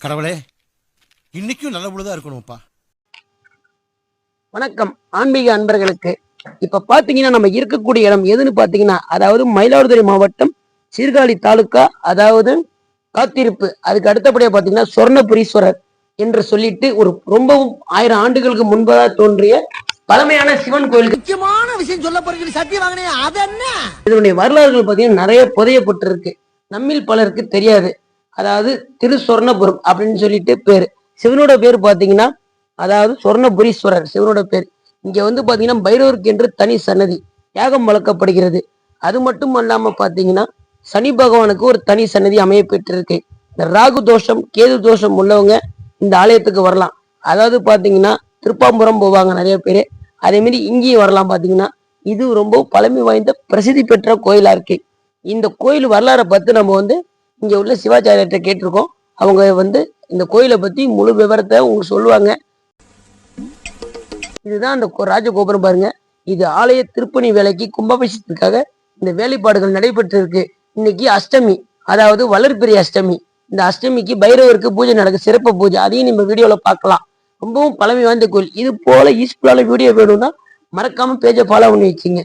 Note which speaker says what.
Speaker 1: கடவுளே இன்னைக்கும் நல்ல பொழுதா இருக்கணும்ப்பா.
Speaker 2: வணக்கம். ஆன்மீக அன்பர்களுக்கு இப்ப பாத்தீங்கன்னா நம்ம இருக்கக்கூடிய இடம் எதுன்னு பாத்தீங்கன்னா அதாவது மயிலாடுதுறை மாவட்டம் சீர்காழி தாலுக்கா அதாவது காத்திருப்பு. அதுக்கு அடுத்தபடியா பாத்தீங்கன்னா சொர்ணபுரீஸ்வரர் என்று சொல்லிட்டு ஒரு ரொம்பவும் ஆயிரம் ஆண்டுகளுக்கு முன்பதாக தோன்றிய பழமையான சிவன் கோயிலுக்கு
Speaker 3: முக்கியமான விஷயம் சொல்ல போறீங்க சத்தியம் வாங்கினே அது என்ன
Speaker 2: இதனுடைய வரலாறுகள் பாத்தீங்கன்னா நிறைய புதையப்பட்டிருக்கு. நம்மில் பலருக்கு தெரியாது. அதாவது திரு சொர்ணபுரம் அப்படின்னு சொல்லிட்டு பேரு. சிவனோட பேர் பாத்தீங்கன்னா அதாவது சொர்ணபுரீஸ்வரர் சிவனோட பேர். இங்க வந்து பாத்தீங்கன்னா பைரவருக்கு என்று தனி சன்னதி யாகம் வளர்க்கப்படுகிறது. அது மட்டும் அல்லாம பாத்தீங்கன்னா சனி பகவானுக்கு ஒரு தனி சன்னதி அமைய பெற்றிருக்கு. இந்த ராகு தோஷம் கேது தோஷம் உள்ளவங்க இந்த ஆலயத்துக்கு வரலாம். அதாவது பாத்தீங்கன்னா திருப்பாம்புரம் போவாங்க நிறைய பேர். அதேமாரி இங்கேயும் வரலாம் பாத்தீங்கன்னா இது ரொம்ப பழமை வாய்ந்த பிரசித்தி பெற்ற கோயிலா இருக்கு. இந்த கோயில் வரலாறை பார்த்து நம்ம வந்து இங்க உள்ள சிவாச்சாரியர்கிட்ட கேட்டிருக்கோம். அவங்க வந்து இந்த கோயிலை பத்தி முழு விவரத்தை உங்களுக்கு சொல்லுவாங்க. இதுதான் அந்த கோ- ராஜகோபுரம் பாருங்க. இது ஆலய திருப்பணி வேலைக்கு கும்பாபிஷத்துக்காக இந்த வேலைப்பாடுகள் நடைபெற்று இருக்கு இன்னைக்கு அஷ்டமி அதாவது வளர்பிறை அஷ்டமி. இந்த அஷ்டமிக்கு பைரவருக்கு பூஜை நடக்கு சிறப்பு பூஜை. அதையும் நம்ம வீடியோல பார்க்கலாம். ரொம்பவும் பழமை வாய்ந்த கோயில். இது போல யூஸ்ஃபுல்லான வீடியோ வேணும்னா மறக்காம பேஜை ஃபாலோ பண்ணி வச்சுங்க.